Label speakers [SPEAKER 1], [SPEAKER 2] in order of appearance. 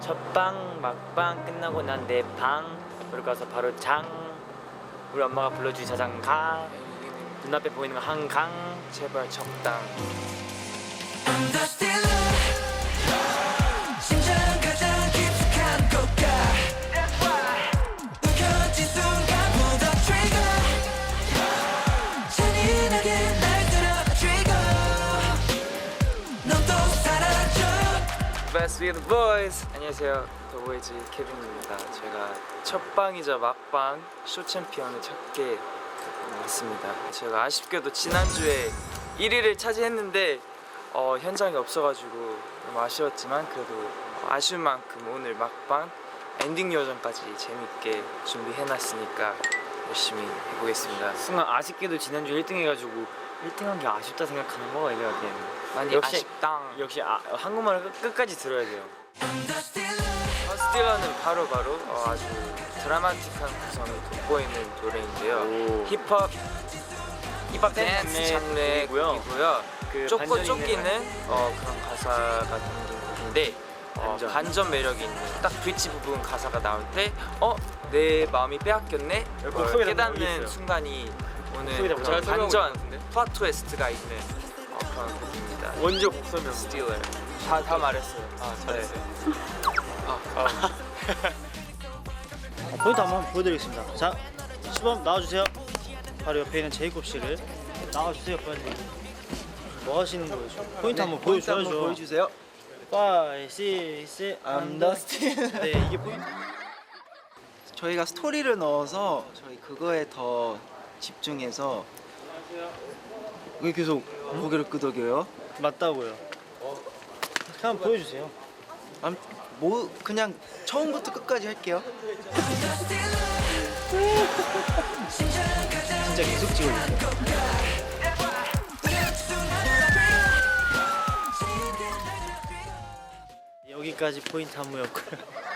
[SPEAKER 1] 첫방 막방 끝나고 난 내방 그리고 가서 바로 장. 우리 엄마가 불러준 자장가. 눈앞에 보이는 거 한강. 제발 적당 Best with boys 안녕하세요. 더보이즈 케빈입니다. 제가 첫 방이자 막방 쇼 챔피언을 찾게 왔습니다. 제가 아쉽게도 지난주에 1위를 차지했는데 어, 현장이 없어가지고 너무 아쉬웠지만 그래도 아쉬운 만큼 오늘 막방 엔딩 요정까지 재밌게 준비해놨으니까 열심히 해보겠습니다. 순간 아쉽게도 지난주 1등 해가지고 1등한 게 아쉽다 생각하는 거가 이게 많이
[SPEAKER 2] 역시-
[SPEAKER 1] 아쉽다 역시 아, 한국말을 끝, 끝까지 들어야 돼요 스틸러는 바로바로 어, 아주 드라마틱한 구성을 돋보이는 노래인데요 힙합 힙합 댄스 장르의 곡이고요
[SPEAKER 2] 그
[SPEAKER 1] 쫓고 쫓기는 어, 그런 가사가 담긴 곡인데 어,
[SPEAKER 2] 반전.
[SPEAKER 1] 반전. 매력이 있는 딱 브릿지 부분 가사가 나올 때 어? 내 마음이 빼앗겼네? 곡걸
[SPEAKER 2] 속에 담겨
[SPEAKER 1] 깨닫는. 순간이
[SPEAKER 2] 담겨
[SPEAKER 1] 그런
[SPEAKER 2] 잘 설명하고
[SPEAKER 1] 반전? 플ot 트위스트가 있는 어, 그런 곡입니다
[SPEAKER 2] 원조 곡 설명.
[SPEAKER 1] 스틸러 다, 다 말했어요
[SPEAKER 2] 아 잘했어요.
[SPEAKER 3] 포인트 한번 보여드리겠습니다. 자, 시범 나와주세요. 바로 옆에 있는 제이콥 씨를 나와주세요, 빨리. 뭐 하시는 거예요? 지금? 포인트 한번 보여줘야죠.
[SPEAKER 4] 보여주세요.
[SPEAKER 3] 5, 6, 7,
[SPEAKER 4] I'm the still.
[SPEAKER 3] 네, 이게 포인트.
[SPEAKER 4] 저희가 스토리를 넣어서 저희 그거에 더 집중해서 왜 계속 고개를 끄덕여요?
[SPEAKER 3] 맞다고요. 한번 보여주세요.
[SPEAKER 4] 암, 뭐 그냥 처음부터 끝까지 할게요.
[SPEAKER 3] 진짜 계속 찍어주세요. 여기까지 포인트 안무였고요.